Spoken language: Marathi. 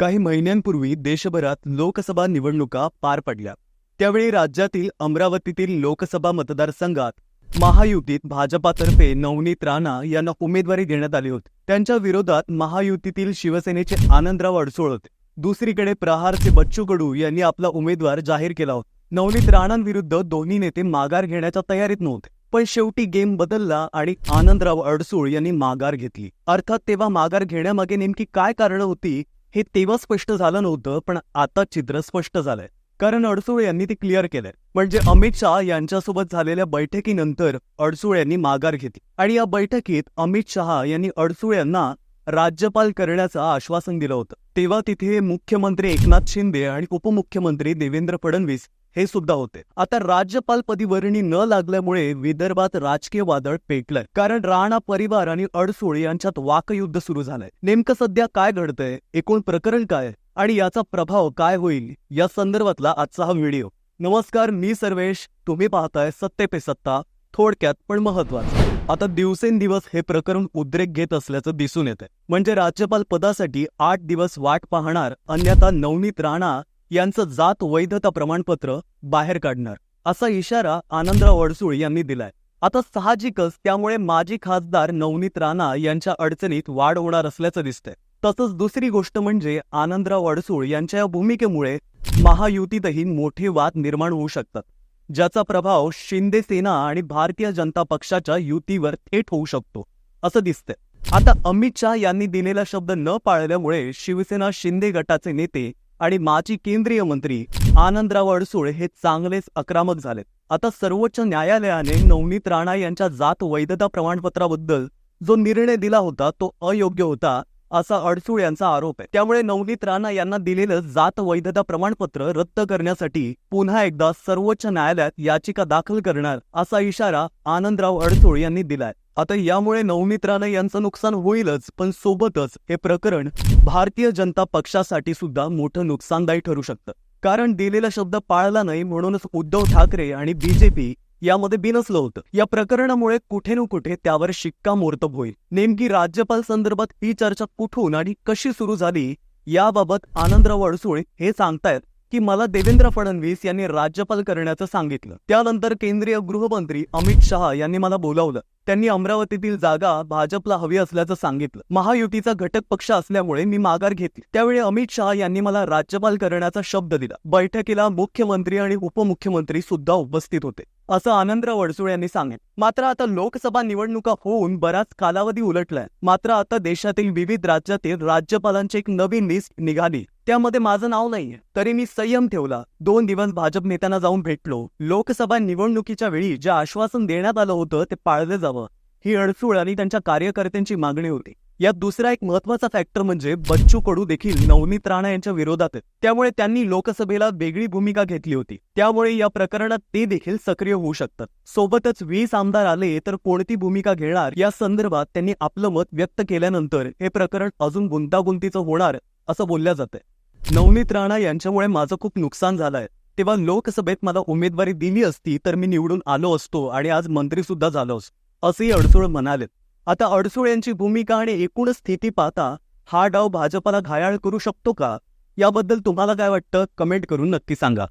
काही महिन्यांपूर्वी देशभरात लोकसभा निवडणुका पार पडल्या. त्यावेळी राज्यातील अमरावतीतील लोकसभा मतदारसंघात महायुतीत भाजपातर्फे नवनीत राणा यांना उमेदवारी देण्यात आली होती. त्यांच्या विरोधात महायुतीतील शिवसेनेचे आनंदराव अडसूळ होते दुसरीकडे प्रहारचे बच्चू कडू यांनी आपला उमेदवार जाहीर केला होता. नवनीत राणांविरुद्ध दोन्ही नेते माघार घेण्याच्या तयारीत नव्हते पण शेवटी गेम बदलला आणि आनंदराव अडसूळ यांनी माघार घेतली. अर्थात तेव्हा माघार घेण्यामागे नेमकी काय कारणं होती हे तेव्हा स्पष्ट झालं नव्हतं पण आता चित्र स्पष्ट झालंय. कारण अडसूळ यांनी ते क्लिअर केलंय. म्हणजे अमित शहा यांच्यासोबत झालेल्या बैठकीनंतर अडसूळ यांनी माघार घेतली. आणि या बैठकीत अमित शहा यांनी अडसूळ यांना राज्यपाल करण्याचं आश्वासन दिलं होतं. तेव्हा तिथे मुख्यमंत्री एकनाथ शिंदे आणि उपमुख्यमंत्री देवेंद्र फडणवीस हे सुद्धा होते. आता राज्यपाल पदी वर्णी न लागल्यामुळे विदर्भात राजकीय वादळ पेटलंय. कारण राणा परिवार आणि अडसूळ यांच्यात वाकयुद्ध सुरू झालंय. नेमकं सध्या काय घडतंय? एकूण प्रकरण काय? आणि याचा प्रभाव काय होईल? या संदर्भातला आजचा हा व्हिडिओ. नमस्कार मी सर्वेश. तुम्ही पाहताय सत्ते पे सत्ता. थोडक्यात पण महत्वाचं आता दिवसेंदिवस हे प्रकरण उद्रेक घेत असल्याचं दिसून येतंय. म्हणजे राज्यपाल पदासाठी आठ दिवस वाट पाहणार अन्यथा नवनीत राणा यांचं जात वैधता प्रमाणपत्र बाहेर काढणार असा इशारा आनंदराव अडसूळ यांनी दिलाय. आता साहजिकच त्यामुळे माजी खासदार नवनीत राणा यांच्या अडचणीत वाढ होणार असल्याचं दिसतंय. तसंच दुसरी गोष्ट म्हणजे आनंदराव अडसूळ यांच्या या भूमिकेमुळे महायुतीतही मोठे वाद निर्माण होऊ शकतात ज्याचा प्रभाव शिंदे सेना आणि भारतीय जनता पक्षाच्या युतीवर थेट होऊ शकतो असं दिसतंय. आता अमित शहा यांनी दिलेला शब्द न पाळल्यामुळे शिवसेना शिंदे गटाचे नेते आणि माजी केंद्रीय मंत्री आनंदराव अडसूळ हे चांगलेच आक्रमक झालेत. आता सर्वोच्च न्यायालयाने नवनीत राणा यांच्या जात वैधता प्रमाणपत्राबद्दल जो निर्णय दिला होता तो अयोग्य होता असा अडसूळ यांचा आरोप आहे. त्यामुळे नवनीत राणा यांना दिलेलं जात वैधता प्रमाणपत्र रद्द करण्यासाठी पुन्हा एकदा सर्वोच्च न्यायालयात याचिका दाखल करणार असा इशारा आनंदराव अडसूळ यांनी दिलाय. आता यामुळे नवनीत यांचं नुकसान होईलच पण सोबतच हे प्रकरण भारतीय जनता पक्षासाठी सुद्धा मोठं नुकसानदायी ठरू शकतं. कारण दिलेला शब्द पाळला नाही म्हणूनच उद्धव ठाकरे आणि बीजेपी यामध्ये बिनसलं होतं. या प्रकरणामुळे कुठे न कुठे त्यावर शिक्कामोर्तब होईल. नेमकी राज्यपाल संदर्भात ही चर्चा कुठून आणि कशी सुरू झाली याबाबत आनंदराव अडसूळ हे सांगतायत. की मला देवेंद्र फडणवीस यांनी राज्यपाल करण्याचं सांगितलं. त्यानंतर केंद्रीय गृहमंत्री अमित शहा यांनी मला बोलावलं. त्यांनी अमरावतीतील जागा भाजपला हवी असल्याचं सांगितलं. महायुतीचा घटक पक्ष असल्यामुळे मी माघार घेतली. त्यावेळी अमित शहा यांनी मला राज्यपाल करण्याचा शब्द दिला. बैठकीला मुख्यमंत्री आणि उपमुख्यमंत्री सुद्धा उपस्थित होते. असं आनंदराव अडसूळ यांनी सांगितलं मात्र आता लोकसभा निवडणुका होऊन बराच कालावधी उलटलाय. मात्र आता देशातील विविध राज्यातील राज्यपालांची एक नवीन लिस्ट निघाली. त्यामध्ये माझं नाव नाहीये. तरी मी संयम ठेवला. दोन दिवस भाजप नेत्यांना जाऊन भेटलो. लोकसभा निवडणुकीच्या वेळी जे आश्वासन देण्यात आलं होतं ते पाळलं जावं. ही अडसूळ आणि त्यांच्या कार्यकर्त्यांची मागणी होती. यात दुसरा एक महत्त्वाचा फॅक्टर म्हणजे बच्चू कडू देखील नवनीत राणा यांच्या विरोधात आहेत. त्यामुळे त्यांनी लोकसभेला वेगळी भूमिका घेतली होती. त्यामुळे या प्रकरणात ते देखील सक्रिय होऊ शकतात. सोबतच वीस आमदार आले तर कोणती भूमिका घेणार या संदर्भात त्यांनी आपलं मत व्यक्त केल्यानंतर हे प्रकरण अजून गुंतागुंतीचं होणार असं बोलल्या जातंय. नवनीत राणा यांच्यामुळे माझं खूप नुकसान झालंय. तेव्हा लोकसभेत मला उमेदवारी दिली असती तर मी निवडून आलो असतो आणि आज मंत्री सुद्धा झालो असतो असंही अडसूळ म्हणालेत. आता अडसूळ यांची भूमिका आणि एकूण स्थिती पाहता हा डाव भाजपाला घायाळ करू शकतो का? याबद्दल तुम्हाला काय वाटतं? कमेंट करून नक्की सांगा.